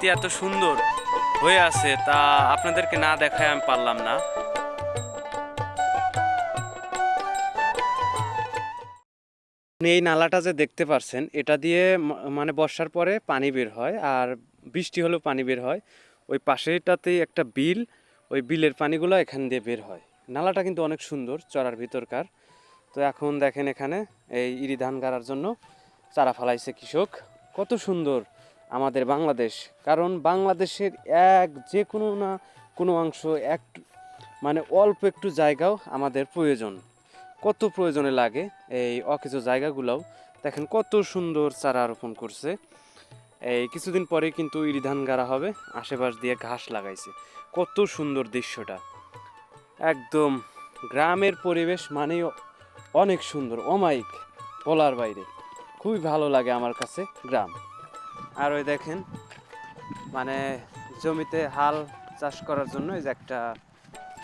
প্রকৃতি এত সুন্দর হয়ে আছে, তা আপনাদেরকে না দেখায় আমি পারলাম না। এই নালাটা যে দেখতে পারছেন, এটা দিয়ে মানে বর্ষার পরে পানি বের হয়, আর বৃষ্টি হলেও পানি বের হয়। ওই পাশেটাতেই একটা বিল, ওই বিলের পানিগুলো এখান দিয়ে বের হয়। নালাটা কিন্তু অনেক সুন্দর, চড়ার ভিতরকার। তো এখন দেখেন এখানে, এই ইরি ধান গাড়ার জন্য চারা ফালাইছে কৃষক। কত সুন্দর! আমাদের বাংলাদেশ। কারণ বাংলাদেশের এক যে কোনো না কোনো অংশ এক মানে অল্প একটু জায়গাও আমাদের প্রয়োজন। কত প্রয়োজনে লাগে এই অকেজো জায়গাগুলোও। দেখেন কত সুন্দর চারা রোপণ করছে। এই কিছুদিন পরে কিন্তু ইরি ধান গাড়া হবে, আশেপাশ দিয়ে ঘাস লাগাইছে। কত সুন্দর দৃশ্যটা। একদম গ্রামের পরিবেশ মানেই অনেক সুন্দর, অমায়িক, বলার বাইরে। খুবই ভালো লাগে আমার কাছে গ্রাম। আর ওই দেখেন মানে জমিতে হাল চাষ করার জন্য এই যে একটা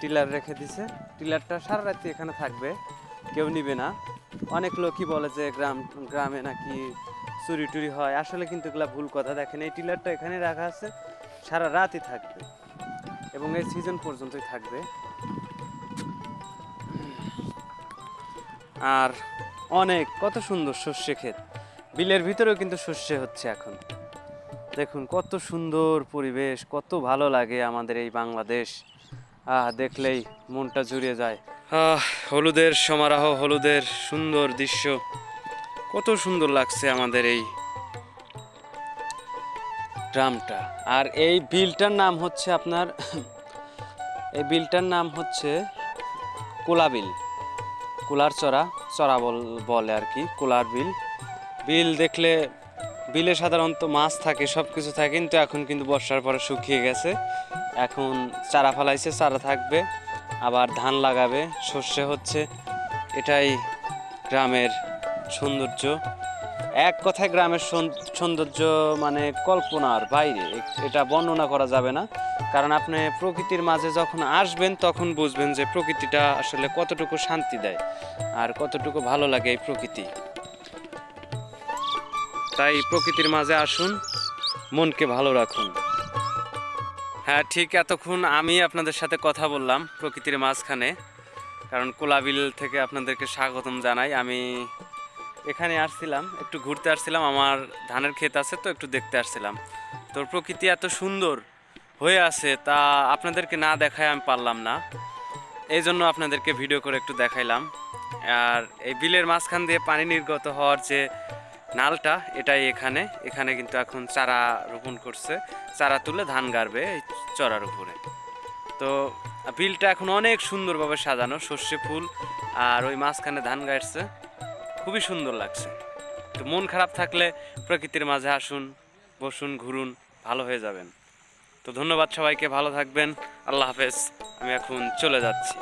টিলার রেখে দিছে। টিলারটা সারা রাত্রি এখানে থাকবে, কেউ নিবে না। অনেক লোকই বলে যে গ্রাম, গ্রামে নাকি চুরি টুরি হয়। আসলে কিন্তু এগুলা ভুল কথা। দেখেন, এই টিলারটা এখানে রাখা আছে, সারা রাতই থাকবে এবং এই সিজন পর্যন্তই থাকবে। আর অনেক, কত সুন্দর শস্য ক্ষেত। বিলের ভিতরেও কিন্তু শস্য হচ্ছে এখন। দেখুন, কত সুন্দর পরিবেশ, কত ভালো লাগে আমাদের এই বাংলাদেশ। আহ, দেখলেই মনটা জুড়িয়ে যায়। হলুদের সমারোহ, হলুদের সুন্দর দৃশ্য। কত সুন্দর লাগছে আমাদের এই গ্রামটা। আর এই বিলটার নাম হচ্ছে আপনার, এই বিলটার নাম হচ্ছে কোলা বিল। কুলার চড়া চড়া বল, বলে আর কি, কুলার বিল। বিল দেখলে বিলে সাধারণত মাছ থাকে সব কিছু থাকে, কিন্তু এখন কিন্তু বর্ষার পরে শুকিয়ে গেছে। এখন চারা ফলাইছে, চারা থাকবে, আবার ধান লাগাবে, সর্ষে হচ্ছে, এটাই গ্রামের সৌন্দর্য। এক কথায় গ্রামের সৌন- সৌন্দর্য মানে কল্পনার বাইরে, এটা বর্ণনা করা যাবে না। কারণ আপনি প্রকৃতির মাঝে যখন আসবেন, তখন বুঝবেন যে প্রকৃতিটা আসলে কতটুকু শান্তি দেয়, আর কতটুকু ভালো লাগে এই প্রকৃতি। তাই প্রকৃতির মাঝে আসুন, মনকে ভালো রাখুন। হ্যাঁ ঠিক এতক্ষণ আমি আপনাদের সাথে কথা বললাম প্রকৃতির মাঝখানে, কারণ কোলাবিল থেকে আপনাদেরকে স্বাগতম জানাই। আমি এখানে আসছিলাম, একটু ঘুরতে আসছিলাম, আমার ধানের ক্ষেত আছে তো একটু দেখতে আসছিলাম। তো প্রকৃতি এত সুন্দর হয়ে আছে তা আপনাদেরকে না দেখায় আমি পারলাম না। এই জন্য আপনাদেরকে ভিডিও করে একটু দেখাইলাম। আর এই বিলের মাঝখান দিয়ে পানি নির্গত হওয়ার যে নালটা এটাই এখানে। এখানে কিন্তু এখন চারা রোপণ করছে। চারা তুলে ধান গাড়বে এই চড়ার উপরে। তো বিলটা এখন অনেক সুন্দরভাবে সাজানো, সর্ষে ফুল আর ওই মাঝখানে ধান গাড়ছে। খুবই সুন্দর লাগছে। তো মন খারাপ থাকলে প্রকৃতির মাঝে আসুন, বসুন, ঘুরুন, ভালো হয়ে যাবেন। তো ধন্যবাদ সবাইকে, ভালো থাকবেন। আল্লাহ হাফেজ। আমি এখন চলে যাচ্ছি।